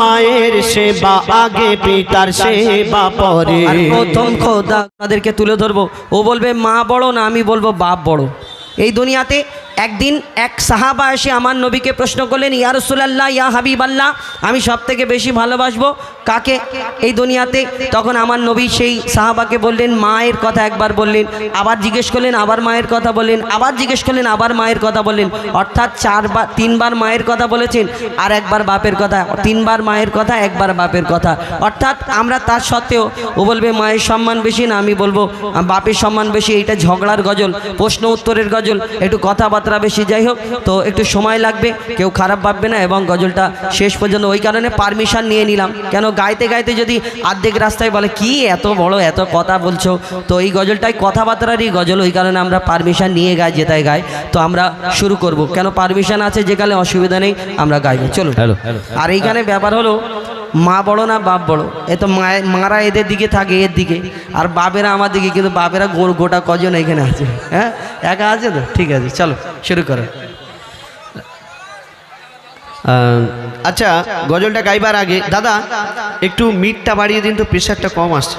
মায়ের সেবা আগে পিতার সেবা পরে। প্রথম খোদা তাদেরকে তুলে ধরবো। ও বলবে মা বড় না আমি বলব বাপ বড়। এই দুনিয়াতে একদিন এক সাহাবা এসে আমার নবীকে প্রশ্ন করলেন, ইয়া রসুলাল্লাহ, ইয়া হাবিব আল্লাহ আমি সব থেকে বেশি ভালোবাসবো কাকে এই দুনিয়াতে? তখন আমার নবী সেই সাহাবাকে বললেন, মায়ের কথা একবার বললেন। আবার জিজ্ঞেস করলেন, আবার মায়ের কথা বললেন? আবার জিজ্ঞেস করলেন, আবার মায়ের কথা বললেন? অর্থাৎ চারবার, তিনবার মায়ের কথা বলেছেন আর একবার বাপের কথা। তিনবার মায়ের কথা, একবার বাপের কথা। অর্থাৎ আমরা তার সত্ত্বেও ও বলবে, মায়ের সম্মান বেশি না, আমি বলব, বাপের সম্মান বেশি। এইটা ঝগড়ার গজল, প্রশ্ন উত্তরের গজল, একটু কথাবার্তা বেশি যাই হোক তো একটু সময় লাগবে কেউ খারাপ ভাববে না এবং গজলটা শেষ পর্যন্ত ওই কারণে পারমিশন নিয়ে নিলাম। কেন গাইতে গাইতে যদি আর্ধেক রাস্তায় বলে কি এত বড় এত কথা বলছো? তো এই গজলটাই কথাবার্তারই গজল ওই কারণে আমরা পারমিশন নিয়ে গাই যেটাই গাই। তো আমরা শুরু করব। কেন পারমিশন আছে যেখানে অসুবিধা নেই আমরা গাইবো। হ্যালো। আর এইখানে ব্যাপার হলো মা বড় না বাপ বড়? এ তো মায়ের মারা এদের দিকে থাকে এর দিকে। আর বাপেরা আমার দিকে কিন্তু বাপেরা গো- গোটা কজন এখানে আছে? হ্যাঁ? একা আছে তো? ঠিক আছে চলো শুরু করো। আচ্ছা গজলটা গাইবার আগে দাদা একটু মিটটা বাড়িয়ে দিন তো প্রেশারটা কম আসছে।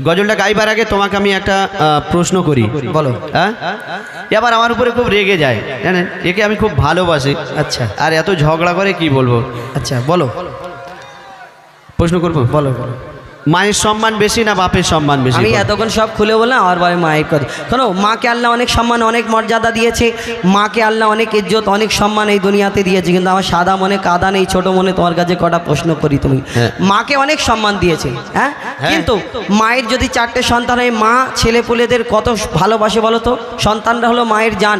গজলটা গাইবার আগে তোমাকে আমি একটা প্রশ্ন করি। বলো। হ্যাঁ? এবার আমার উপরে খুব রেগে যায় জানেন? একে আমি খুব ভালোবাসি। আচ্ছা। আর এত ঝগড়া করে কি বলব? আচ্ছা বলো। প্রশ্ন করব? বলো বলো। মায়ের সম্মান বেশি না বাপের সম্মান বেশি? আমি এতক্ষণ সব খুলে বললাম আমার বারে মায়ের কথা। শোনো মাকে আল্লাহ অনেক সম্মান অনেক মর্যাদা দিয়েছে। মাকে আল্লাহ অনেক ইজ্জত অনেক সম্মান এই দুনিয়াতে দিয়েছে। কিন্তু আমার সাদা মনে কাদা নেই ছোট মনে তোমার কাছে কটা প্রশ্ন করি তুমি। হ্যাঁ। মাকে অনেক সম্মান দিয়েছে হ্যাঁ? কিন্তু মায়ের যদি চারটে সন্তান হয় মা ছেলে পুলেদের কত ভালোবাসে বলো তো? সন্তানরা হলো মায়ের যান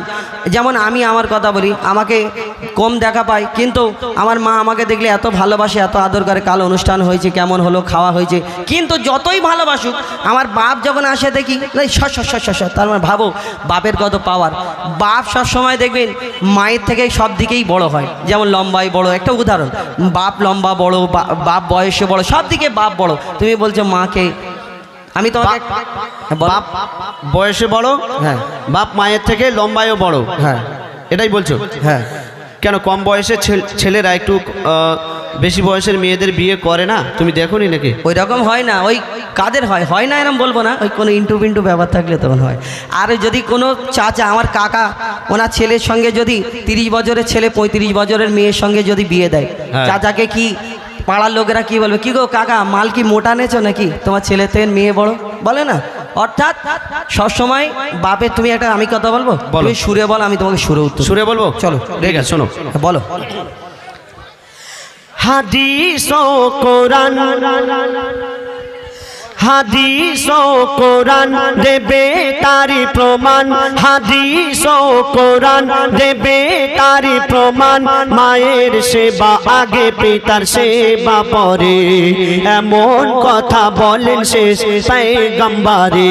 যেমন আমি আমার কথা বলি আমাকে কম দেখা পাই কিন্তু আমার মা আমাকে দেখলে এত ভালোবাসে এত আদর করে কাল অনুষ্ঠান হয়েছে কেমন হলো খাওয়া হয়েছে কিন্তু যতই ভালোবাসুক আমার বাপ যখন আসে দেখি তার মানে ভাবো বাপের কত পাওয়ার বাপ সব সময় দেখবেন মায়ের থেকে সব দিকেই বড় হয়। যেমন লম্বাই বড় একটা উদাহরণ বাপ লম্বা বড় বাপ বয়সে বড় সব দিকে বাপ বড়। তুমি বলছো মাকে আমি তো হ্যাঁ, বাপ বয়সে বড় হ্যাঁ। বাপ মায়ের থেকে লম্বায়ও বড়। হ্যাঁ। এটাই বলছো? হ্যাঁ। কেন কম বয়সের ছেল- ছেলেরা একটু আহ, বেশি বয়সের মেয়েদের বিয়ে করে না? তুমি দেখো নি নাকি? ওই রকম হয় না। ওই কাদের হয়? হয় না এরকম বলব না। ওই কোনো ইন্টু পিন্টু ব্যাপার থাকলে তখন হয়। আর যদি কোনো চাচা আমার কাকা ওনার ছেলের সঙ্গে যদি তিরিশ বছরের ছেলে পঁয়ত্রিশ বছরের মেয়ের সঙ্গে যদি বিয়ে দেয় হ্যাঁ। চাচাকে কি পাড়ার লোকেরা কি বলবে? কি গো কাকা মাল কি মোটা নেছো নাকি? তোমার ছেলে থেকে মেয়ে বড়। বলে না? অর্থাৎ সবসময় বাপের তুমি একটা আমি কথা বলব? বলো। তুমি সুরে বল আমি তোমাকে সুরে উত্তর সুরে বলব? চলো। ঠিক আছে শোনো। বলো। হাদিস ও কোরআন। হাদিস ও কোরআন দেবে তারি প্রমাণ। হাদিস ও কোরআন দেবে তারি প্রমাণ। মায়ের সেবা আগে, পিতার সেবা পরে। এমন কথা বলেন শেষ পেগম্বারে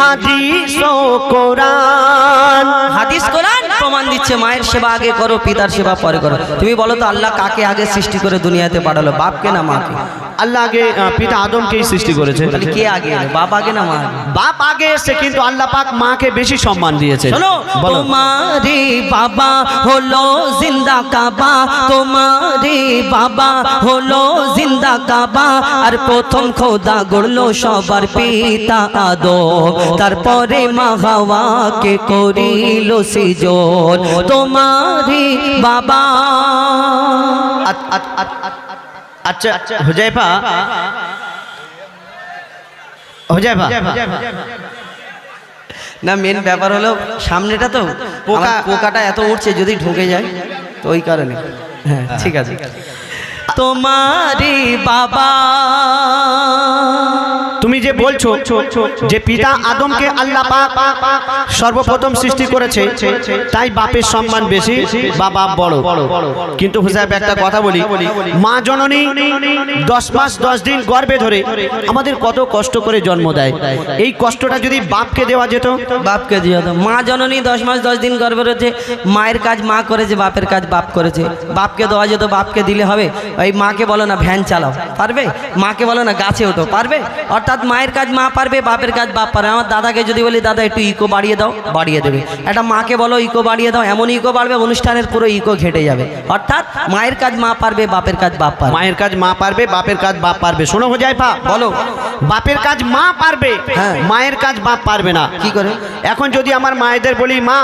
হাদিস ও কোরআন। হাদিস কোরআন? প্রমাণ দিচ্ছে মায়ের সেবা আগে করো পিতার সেবা পরে করো। তুমি বলো তো আল্লাহ কাকে আগে সৃষ্টি করে দুনিয়াতে পাঠালো বাপকে না মাকে? আল্লাহ আগে পিতা আদমকেই সৃষ্টি করেছে। কে আগে বাপ আগে না মা? বাপ আগে এসে কিন্তু আল্লাহ পাক মাকে বেশি সম্মান দিয়েছে। শোনো বলো। বাবা হলো জিন্দা কাবা তোমারে বাবা হলো জিন্দা কাবা আর প্রথম খোদা গড়লো সবার পিতা আদম। তারপরে মা হাওয়াকে করিল সিজন তোমারে বাবা। আচ্ছা হুজাইফা। হুজাইফা। না মেন ব্যাপার হলো সামনেটা তো পোকা পোকাটা এত উঠছে যদি ঢুকে যায় তো ওই কারণে। হ্যাঁ ঠিক আছে। তোমারি বাবা। বলছো যে পিতা আদমকে আল্লাহ সর্বপ্রথম সৃষ্টি করেছে, তাই বাপের সম্মান বেশি বা বাপ বড়। কিন্তু হুজাইফ একটা কথা বলি, মা জননী দশ মাস দশ দিন গর্ভে ধরে আমাদের কত কষ্ট করে জন্ম দেয়। এই কষ্টটা যদি বাপকে দেওয়া যেত? বাপকে দিয়ে দাও মা জননী দশ মাস দশ দিন গর্ভে রয়েছে, মায়ের কাজ মা করেছে, বাপের কাজ বাপ করেছে। বাপকে দেওয়া যেত, বাপকে দিলে হবে। ওই মাকে বলো না, ভ্যান চালাও, পারবে? মাকে বলো না, গাছে ওঠো, পারবে? অর্থাৎ অর্থাৎ মায়ের কাজ মা পারবে বাপের কাজ বাপ পারবে। আমার দাদাকে যদি বলি দাদা একটু ইকো বাড়িয়ে দাও বাড়িয়ে দেবে। একটা মাকে বলো ইকো বাড়িয়ে দাও এমন ইকো বাড়বে অনুষ্ঠানের পুরো ইকো ঘেটে যাবে। অর্থাৎ মায়ের কাজ মা পারবে বাপের কাজ বাপ পারবে। মায়ের কাজ মা পারবে বাপের কাজ বাপ পারবে। শোনো হোজাই পা বলো বাপের কাজ মা পারবে হ্যাঁ। মায়ের কাজ বাপ পারবে না। কি করে? এখন যদি আমার মায়েদের বলি মা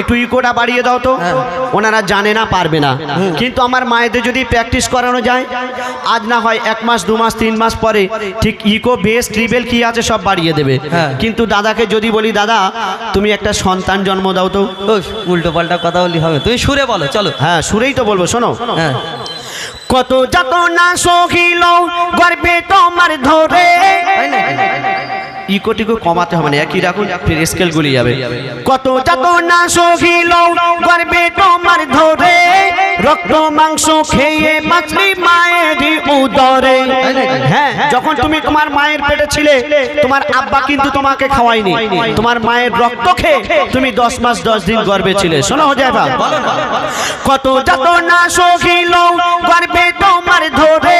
একটু ইকোটা বাড়িয়ে দাও তো। হ্যাঁ। ওনারা জানে না পারবে না। কিন্তু আমার মায়েদের যদি প্র্যাকটিস করানো যায় আজ না হয় এক মাস দু মাস তিন মাস পরে ঠিক ইকো বেস ট্রিবেল কি আছে সব বাড়িয়ে দেবে। হ্যাঁ। কিন্তু দাদাকে যদি বলি দাদা তুমি একটা সন্তান জন্ম দাও তো। উল্টো পাল্টা কথা বলি হবে। তুমি সুরে বলো চলো। হ্যাঁ সুরেই তো বলব শোনো। হ্যাঁ। কত যত না সহিল গর্বে তোমার ধরে। তাই নাকি? ইকো টিকো কমাতে হবে না, একই রাখুন ফির স্কেল গুলি যাবে। কত যত না সহিল, গর্বে তোমার ধরে, রক্ত মাংস খেয়ে বাঁচলি মায়ের উদরে। হ্যাঁ যখন তুমি তোমার মায়ের পেটে ছিলে, তোমার আব্বা কিন্তু তোমাকে খাওয়ায়নি। তোমার মায়ের রক্ত খেয়ে তুমি দশ মাস, দশ দিন গর্বে ছিলে। শোনো যায় কত যত না সহিল, গর্বে তোমার ধরে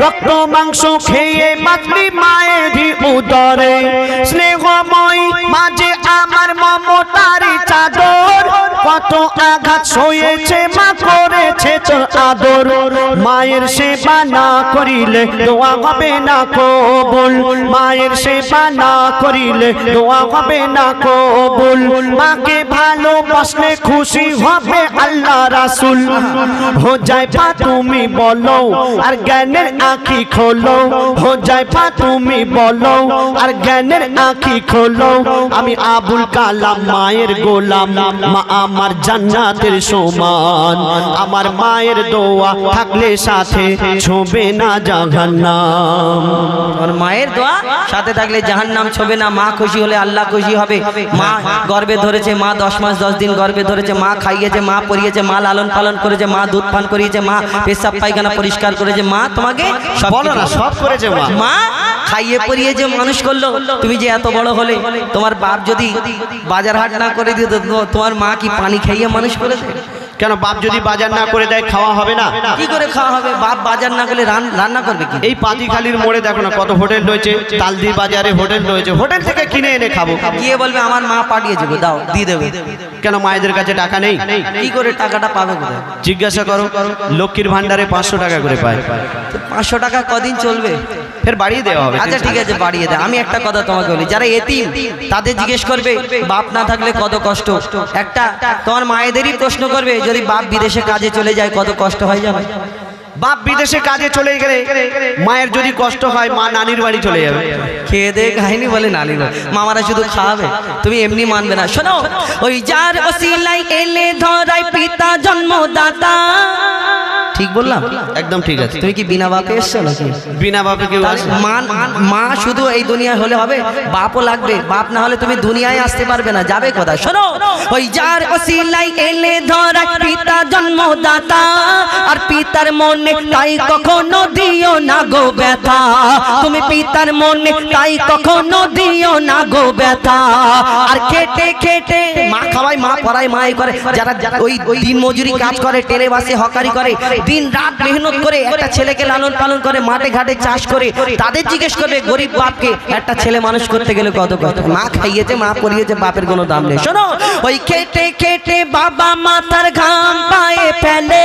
রক্ত মাংস খেয়ে বাঁচলি মায়ের উদরে স্নেহময় মাঝে আমার মমতার চাদর কত আঘাত সয়েছে, মা করেছে তো আদর। মায়ের সেবা না করিলে দোয়া হবে না কবুল। মায়ের সেবা না করিলে দোয়া হবে না কবুল। মাকে ভালোবাসলে খুশি হবে আল্লাহ রাসুল। হো যায় পা, তুমি বলো, আর জ্ঞানের আঁখি খোলো। হো যায় পা, তুমি বলো, আর জ্ঞানের আঁখি খোলো। আমি আবুল কালাম মায়ের গোলাম, মা আমার জান্নাতের সমান। আমার মায়ের দোয়া থাকলে সাথে ছোবে না জাহান্নাম। আর মায়ের দোয়া সাথে থাকলে জাহান নাম ছবে না। মা খুশি হলে আল্লাহ খুশি হবে। মা গর্বে ধরেছে মা দশ মাস দশ দিন গর্বে ধরেছে মা খাইয়েছে মা পরিয়েছে মা লালন পালন করেছে মা দুধ পান করিয়েছে মা পেশাব পায়খানা পরিষ্কার করেছে মা তোমাকে সব সব করেছে মা। খাইয়ে পরিয়েছে মানুষ করল। তুমি যে এত বড় হলে তোমার বাপ যদি বাজার হাট না করে দিত তোমার মা কি পানি খাইয়ে মানুষ করেছে? কেন বাপ যদি বাজার না করে দেয় খাওয়া হবে না? কি করে খাওয়া হবে? বাপ বাজার না করলে রান- রান্না করবে কি? এই পাতিখালির মোড়ে দেখো না কত হোটেল রয়েছে তালদি বাজারে হোটেল রয়েছে হোটেল থেকে কিনে এনে খাব। গিয়ে বলবে আমার মা পাঠিয়ে গো, দাও দিয়ে দেবে। কেন মায়েদের কাছে টাকা নেই? কি করে টাকাটা পাবে জিজ্ঞাসা করো লক্ষ্মীর ভান্ডারে পাঁচশো টাকা করে পায়। পাঁচশো টাকা কদিন চলবে? ফের বাড়িয়ে দেওয়া হবে আচ্ছা ঠিক আছে বাড়িয়ে দেয়। আমি একটা কথা তোমাকে বলি যারা এতিম তাদের জিজ্ঞেস করবে বাপ না থাকলে কত কষ্ট? একটা তোমার মায়েদেরই প্রশ্ন করবে যদি বাপ বিদেশে কাজে চলে যায় কত কষ্ট হয়ে যাবে বাপ বিদেশে কাজে চলে গেলে মায়ের যদি কষ্ট হয় মা নানির বাড়ি চলে যাবে। খেয়ে দে খাইনি বলে নানি না। মামারা শুধু খাওয়াবে তুমি এমনি মানবে না। শোনো ওই যার অসিলাই এলে ধরাই পিতা জন্মদাতা। ঠিক বললাম? একদম ঠিক আছে। তুমি কি বিনা বাপে এসছো নাকি? বিনা বাপে কেউ মা মা শুধু এই দুনিয়ায় হলে হবে? বাপও লাগবে। বাপ না হলে তুমি দুনিয়ায় আসতে পারবে না। যাবে কোথায়? শোনো। ওই যার অসিলাই এলে ধরা পিতা জন্মদাতা আর পিতার মনে তাই কখনো দিও না গো ব্যথা। তুমি পিতার মনে তাই কখনো দিও না গো ব্যথা। আর খেটে খেটে মা খাওয়াই মা পড়াই মাই করে। যারা যারা ওই দিন মজুরি কাজ করে টেরে বাসে হকারি করে দিন রাত মেহনত করে একটা ছেলেকে লালন পালন করে, মাঠে ঘাটে চাষ করে, তাদের জিজ্ঞেস করবে, গরিব বাপকে একটা ছেলে মানুষ করতে গেলে কত কত মা খাইয়েছে, মা পরিয়েছে বাপের কোনো দাম নেই। শোনো, ওই খেটে খেটে বাবা মাথার ঘাম পায়ে ফেলে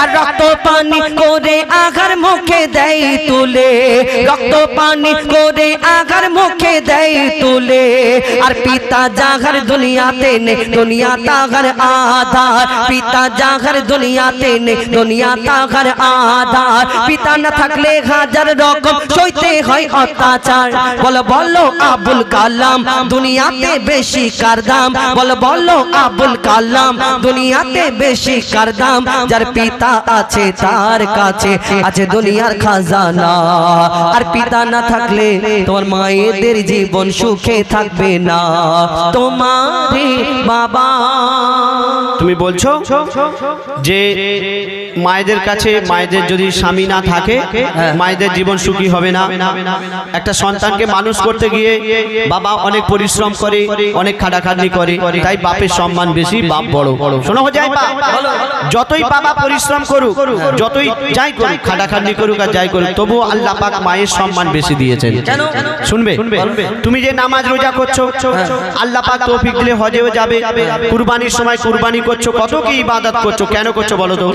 আর রক্ত পানি করে আঘার মুখে দেয় তুলে। রক্ত পানি করে আঘার মুখে দেয় তুলে। আর পিতা জাগার দুনিয়াতে নে দুনিয়া তাগার আধার। পিতা জাগার দুনিয়াতে নে দুনিয়া তাগার আধার। পিতা না থাকলে হাজার রকম সইতে হয় অত্যাচার। বলো বলো আবুল কালাম দুনিয়াতে বেশি কার দাম? বলো বলো আবুল কালাম দুনিয়াতে বেশি কার দাম? যার পিতা আছে তার কাছে আছে দুনিয়ার খাজানা। আর পিতা না থাকলে তোমার মায়েদের জীবন সুখে থাকবে না। তোমারে বাবা। তুমি বলছো যে মায়েদের কাছে মায়েদের যদি স্বামী না থাকে মায়েদের জীবন সুখী হবে না। একটা সন্তানকে মানুষ করতে গিয়ে বাবা অনেক পরিশ্রম করে অনেক খাটাখাটনি করে তাই বাপের সম্মান বেশি বাপ বড়। বড় শোনো যায় যতই বাবা পরিশ্রম করুক যতই যাই করুক খাটাখাটনি করুক আর যাই করুক করি তবুও আল্লাহ পাক মায়ের সম্মান বেশি দিয়েছেন? শুনবে? তুমি যে নামাজ রোজা করছ আল্লাহ পাক তৌফিক দিলে হজেও যাবে। কুরবানির সময় কুরবানি করছ কত কি ইবাদত করছ কেন করছ বলো তো?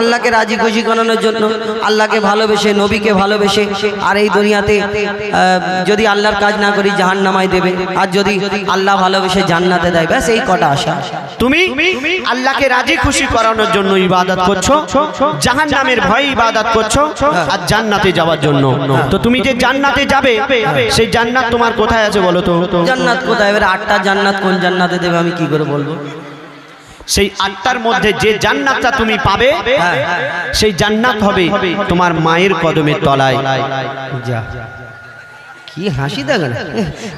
আল্লাহকে রাজি খুশি করানোর জন্য আল্লাহকে ভালোবেসে নবীকে ভালোবেসে আর এই দুনিয়াতে যদি আল্লাহর কাজ না করি জাহান নামাই দেবে। আর যদি আল্লাহ ভালোবেসে জান্নাতে দেয় ব্যাস এই কটা আশা। তুমি আল্লাহকে রাজি খুশি করানোর জন্য ইবাদত করছ জাহান নামের ভয়ে ইবাদত করছ আর জান্নাতে যাওয়ার জন্য। তো তুমি যে জান্নাতে যাবে সেই জান্নাত তোমার কোথায় আছে বলো তো? জান্নাত কোথায়? এবারে আটটা জান্নাত কোন জান্নাতে দেবে আমি কি করে বলব? সেই আটটার মধ্যে যে জান্নাতটা তুমি পাবে হ্যাঁ। সেই জান্নাত হবে তোমার মায়ের কদমের তলায়। যা। কি হাসি দেখো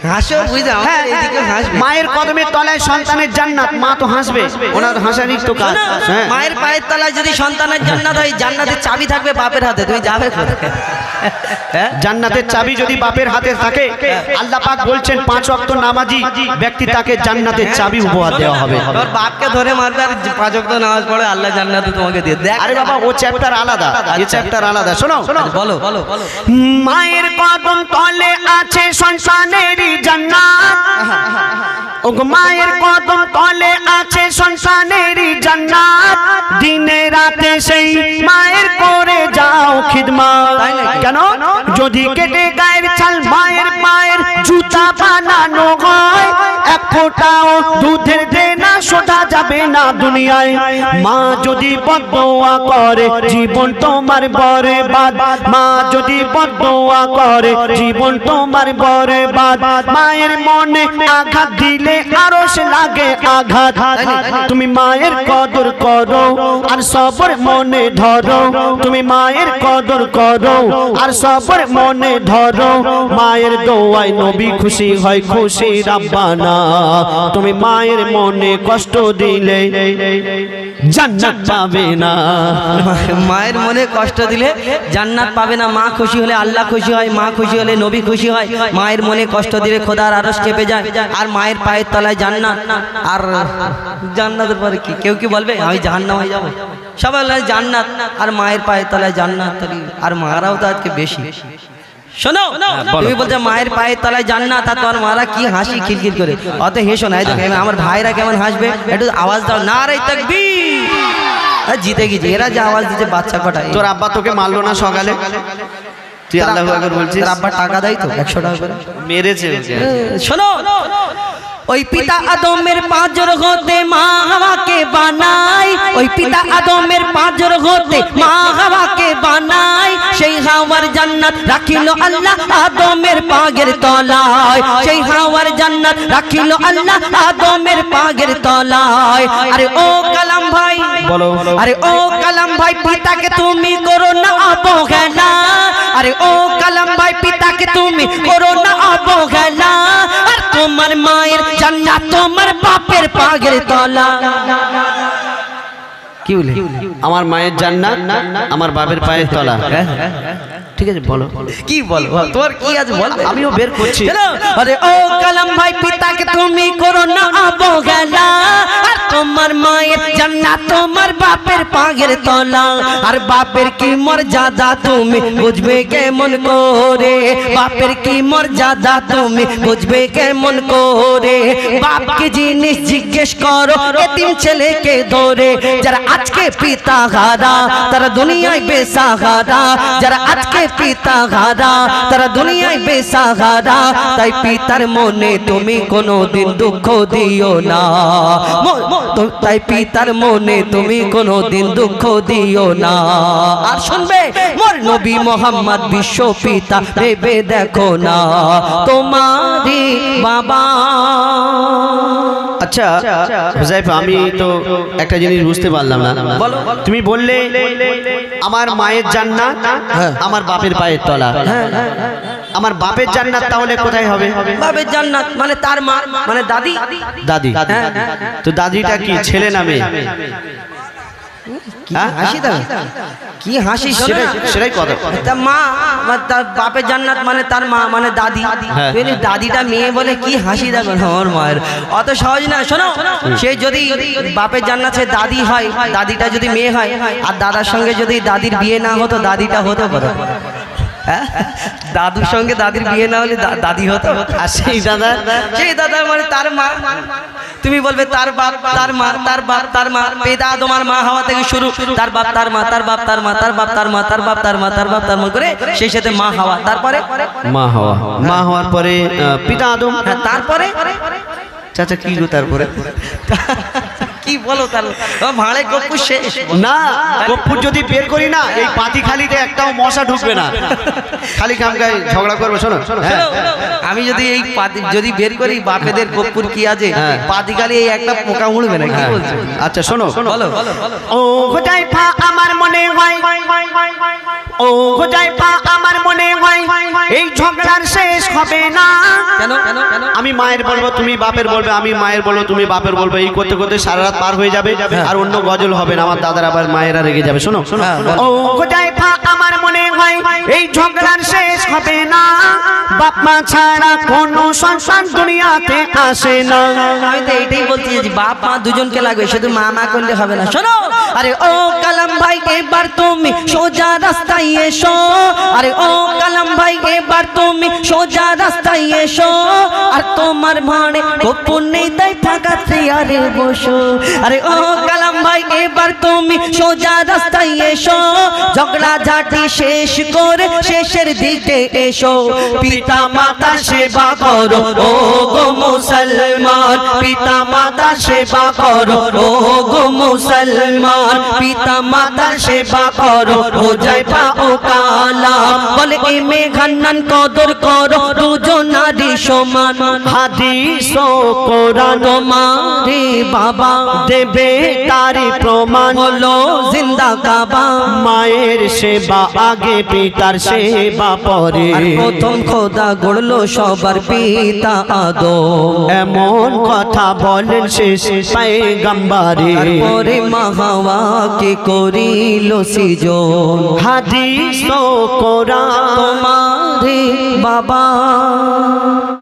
হাসো বুঝতে হ্যাঁ, এইদিকে হাসবে। মায়ের কদমের তলায় সন্তানের জান্নাত মা তো হাসবে। ওনার হাসারই তো কাজ। হ্যাঁ। মায়ের পায়ের তলায় যদি সন্তানের জান্নাত হয় জান্নাতের চাবি থাকবে বাপের হাতে তুমি যাবে কোথায়? হ্যাঁ জান্নাতের চাবি যদি বাপের হাতে থাকে আল্লাহ পাক বলছেন পাঁচ ওয়াক্ত নামাজি ব্যক্তি তাকে জান্নাতের চাবি উপহার দেওয়া হবে। তোর বাপকে ধরে মারবে পাঁচ ওয়াক্ত নামাজ পড়ে আল্লাহ জান্নাতে তোমাকে দিয়ে দেখ আরে বাবা ও চ্যাপ্টার আলাদা। এই চ্যাপ্টার আলাদা। শোনো বলো বলো বলো। মায়ের কদম তলে আছে সন্তানেরই জান্নাত। ও মায়ের কদম তলে আছে সন্তানেরই জান্নাত। দিনে রাতে সেই মায়ের করে যাও খিদমত। তাই নাকি? কেন যদি কেটে গায়ের চাল মায়ের মায়ের জুতা বানানো হয় এক ফোটাও দুধের দেনা শোধা যাবে না দুনিয়ায়। মা যদি বদোয়া করে, জীবন তোমার বরে বাদ মা যদি বদোয়া করে, জীবন তোমার বরে বাদ মায়ের মনে আঘাত দিলে আরও সে লাগে আঘাত। তুমি মায়ের কদর করো আর সবর মনে ধরো। তুমি মায়ের কদর করো আর সবর মনে ধরো। মায়ের দোয়ায় নবী খুশি হয়, খুশি রাব্বানা। তুমি মায়ের মনে কষ্ট দিলে জান্নাত পাবে না। মায়ের মনে কষ্ট দিলে জান্নাত পাবে না। মা খুশি হলে আল্লাহ খুশি হয়, মা খুশি হলে নবী খুশি হয়। মায়ের মনে কষ্ট দিলে খোদার আরস চেপে যায় আর মায়ের পায়ের তলায় জান্নাত। আর জান্নাতের পরে কি? কেউ কি বলবে, আমি জাহান্নামে যাব সবাই জান্নাত। আর মায়ের পায়ের তলায় জান্নাত। আর মারাও তো আজকে বেশি। শোনো তুমি বলছো মায়ের পায়ের তলায় জান্নাত আর তোমার মারা কি হাসি খিলখিল করে। অত হেসো না আমার ভাইরা কেমন হাসবে? একটু আওয়াজ দাও না রে তকবীর। আরে জিতে গেছি। এরা যে আওয়াজ দিচ্ছে বাচ্চা কটায় তোর আব্বা তোকে মারলো না সকালে? তুই আল্লাহ আকবার বলছিস? আব্বা টাকা দেয় তো একশো টাকা করে। মেরেছে শোনো। ওই পিতা আদমের পাঁচর হতে মা হাওয়াকে বানাই ওই পিতা আদমের পাঁচর হতে মা হাওয়াকে বানাই সেই হাওয়ার জান্নাত রাখিল আল্লাহ আদমের পাগের তলায়। সেই হাওয়ার জান্নাত রাখিল আল্লাহ আদমের পাগের তলায়। আরে ও কালাম ভাই বলো। আরে ও কালাম ভাই পিতাকে তুমি করো না অবহেলা। আরে ও কালাম ভাই পিতাকে তুমি করো না অবহেলা। তোমার মায়ের জান্নাত তোমার বাপের পাগের তলা। কি বলে? আমার মায়ের জান্নাত আমার বাপের পায়ের তলা। ঠিক আছে বলো। কি বল? তোমার কি আছে বল? আমিও বের করছি। আরে ও কালাম ভাই পিতাকে তুমি করো না অবহেলা। আর তোমার মায়ের জান্নাত, তোমার বাপের পাগের তলা। আর বাপের কি মর্যাদা তুমি বুঝবে কেমন করে? বাপের কি মর্যাদা তুমি বুঝবে কেমন করে? বাপকে জিনিস জিজ্ঞেস করো, এতিম ছেলেকে ধরে। যারা আজকে পিতা হারা তারা দুনিয়ায় বেসাহারা যারা আজকে পিতা হারা তারা দুনিয়ায় বেসাহারা তাই পিতার মনে তুমি কোনো দিন দুঃখ দিও না। তাই পিতার মনে তুমি কোনো দিন দুঃখ দিও না। আর শুনবে মোর নবী মোহাম্মদ বিশ্ব পিতা ভেবে দেখো না। তোমারই বাবা। আচ্ছা হুজাইফা আমি তো একটা জিনিস বুঝতে পারলাম না। বলো। তুমি বললে আমার মায়ের জান্নাত আমার বাপের পায়ের তলা। আমার বাপের জান্নাত তাহলে কোথায় হবে? বাবের জান্নাত মানে তার মা মানে দাদি? দাদি। হ্যাঁ। তো দাদিটা কি ছেলে নামে হ্যাঁ? হাসি দাও কি হাসি সেটাই কথা। তা মা তার বাপের জান্নাত মানে তার মা মানে দাদি। হ্যাঁ। দাদিটা মেয়ে বলে কি হাসি দেখো আমার মায়ের। অত সহজ না শোনো। সে যদি বাপের জান্নাত সে দাদি হয় দাদিটা যদি মেয়ে হয় আর দাদার সঙ্গে যদি দাদির বিয়ে না হতো দাদিটা হতো হ্যাঁ? দাদুর সঙ্গে দাদির বিয়ে না হলে দাদি হতো। আর সেই দাদা। সেই দাদা মানে তার মা। তুমি বলবে তার বাপ তার মা তার বাপ তার মা। পেদা তোমার মা হওয়া থেকে শুরু। তার বাপ তার মা তার বাপ তার মা তার বাপ তার মা তার বাপ তার মা তার বাপ তার মা করে সেই সাথে মা হওয়া। তারপরে? মা হওয়া। মা হওয়ার পরে পিতা আদম। হ্যাঁ, তারপরে? চাচা কি গো তারপরে? কি বলো তার ভাঁড়ে গপ্পু শেষ। না কপ্পুর যদি বের করি না এই পাতি খালিতে একটাও মশা ঢুকবে না। খালি খামকায় ঝগড়া করবে শোনো। হ্যাঁ। আমি যদি এই পাতি- যদি বের করি বাপেদের গপ্পুর কি আছে? হ্যাঁ। পাতি খালি এই একটা পোকা উড়বে না কি হ্যাঁ। বলছো আচ্ছা শোনো। বলো ও হোজাইফা আমার মনে হয়। ও হোজাইফা আমার মনে হয়। এই ঝগড়ার শেষ হবে না। কেন? আমি মায়ের বলব তুমি বাপের বলবে আমি মায়ের বলব তুমি বাপের বলবে। এই করতে করতে সারা রাত পার হয়ে যাবে আর অন্য গজল হবে না আমার দাদার আবার মায়েরা রেগে যাবে শোনো। হ্যাঁ। আমার মনে হয় এই ঝগড়ার শেষ হবে না। বাপ মা ছাড়া কোনো সংসার দুনিয়াতে আসে না। আমি তো এইটাই বলছি যে বাপ মা দুজনকে লাগবে শুধু মা মা করলে হবে না। শোনো। আরে ও কালাম ভাই এবার তুমি সোজা রাস্তায় এসো। আরে ও কালাম ভাই, এবার তুমি সোজা রাস্তায় এসো। আর তোমার ভাঁড়ে গোপন নেই তাই ফাঁকা চেয়ারে বসো। আরে ও কালাম ভাই, এবার তুমি সোজা রাস্তায় এসো। ঝগড়া ঝাঁটি শেষ করে শেষের দিকে এসো। পিতা মাতা সেবা করো, ও গো মুসলমান। পিতা মাতা সেবা করো, ও গো মুসলমান। পিতা মাতা সেবা করো, ও জয় পাও কালা বলে এ মেঘান্নান কদর করো দুজন সমান হাদিস ও কোরআন বাবা। দেবে তারি প্রমাণ হলো জিন্দা কাবা। মায়ের সেবা আগে পিতার সেবা পরে। প্রথম খোদা গড়লো সবার পিতা আদম। এমন কথা বলেন শেষ পায়গাম্বারে। পরে মাহাওয়াকে করিল সিজন? হাদিস ও কোরআন। তোমারে বাবা।